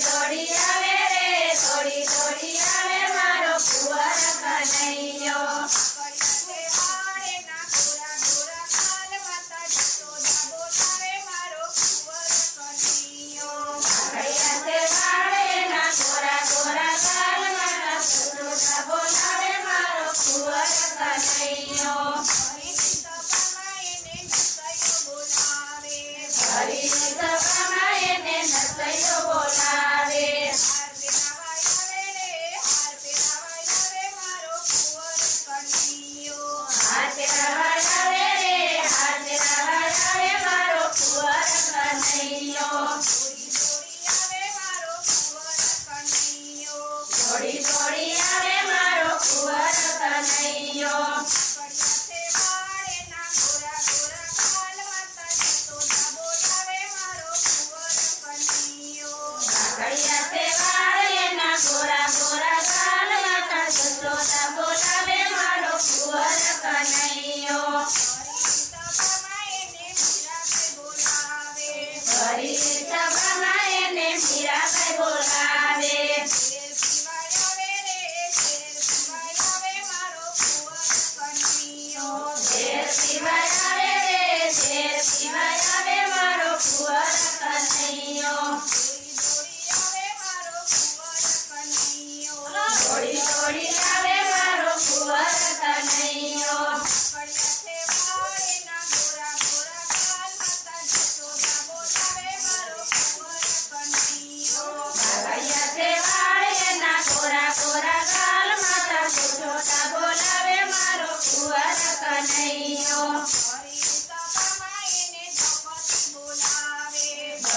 shorty Gracias.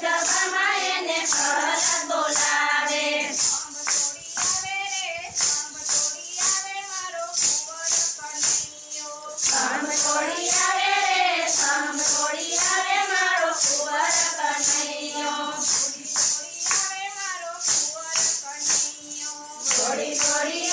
સભામાં એને પરત બોલાવે સંભળોડી આવે રે સંભળોડી આવે મારો કુંવર કનૈયો છોડી છોડી